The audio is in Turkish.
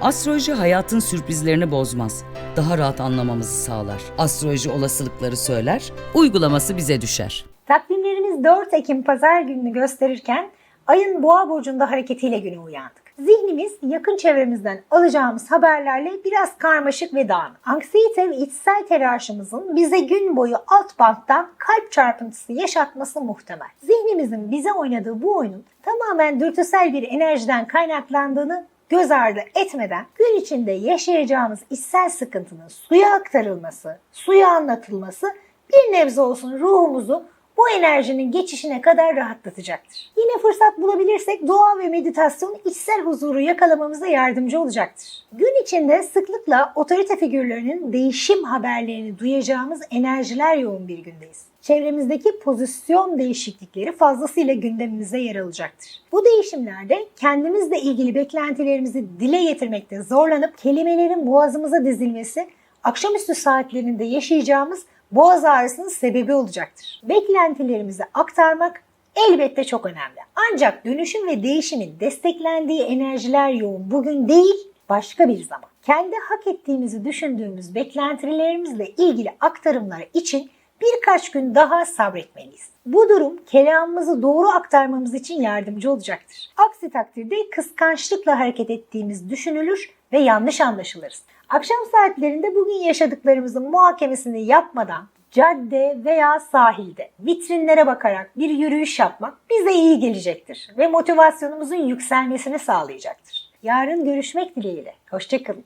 Astroloji hayatın sürprizlerini bozmaz. Daha rahat anlamamızı sağlar. Astroloji olasılıkları söyler, uygulaması bize düşer. Takvimlerimiz 4 Ekim pazar gününü gösterirken ayın boğa burcunda hareketiyle güne uyandık. Zihnimiz yakın çevremizden alacağımız haberlerle biraz karmaşık ve dağınık. Anksiyete ve içsel telaşımızın bize gün boyu alt banttan kalp çarpıntısı yaşatması muhtemel. Zihnimizin bize oynadığı bu oyunun tamamen dürtüsel bir enerjiden kaynaklandığını göz ardı etmeden gün içinde yaşayacağımız içsel sıkıntının suya aktarılması, suya anlatılması bir nebze olsun ruhumuzu bu enerjinin geçişine kadar rahatlatacaktır. Yine fırsat bulabilirsek dua ve meditasyon içsel huzuru yakalamamıza yardımcı olacaktır. Gün içinde sıklıkla otorite figürlerinin değişim haberlerini duyacağımız enerjiler yoğun bir gündeyiz. Çevremizdeki pozisyon değişiklikleri fazlasıyla gündemimize yer alacaktır. Bu değişimlerde kendimizle ilgili beklentilerimizi dile getirmekte zorlanıp kelimelerin boğazımıza dizilmesi akşamüstü saatlerinde yaşayacağımız boğaz ağrısının sebebi olacaktır. Beklentilerimizi aktarmak elbette çok önemli. Ancak dönüşüm ve değişimin desteklendiği enerjiler yoğun bugün değil, başka bir zaman. Kendi hak ettiğimizi düşündüğümüz beklentilerimizle ilgili aktarımlar için birkaç gün daha sabretmeliyiz. Bu durum kelamımızı doğru aktarmamız için yardımcı olacaktır. Aksi takdirde kıskançlıkla hareket ettiğimiz düşünülür ve yanlış anlaşılırız. Akşam saatlerinde bugün yaşadıklarımızın muhakemesini yapmadan cadde veya sahilde vitrinlere bakarak bir yürüyüş yapmak bize iyi gelecektir ve motivasyonumuzun yükselmesini sağlayacaktır. Yarın görüşmek dileğiyle. Hoşçakalın.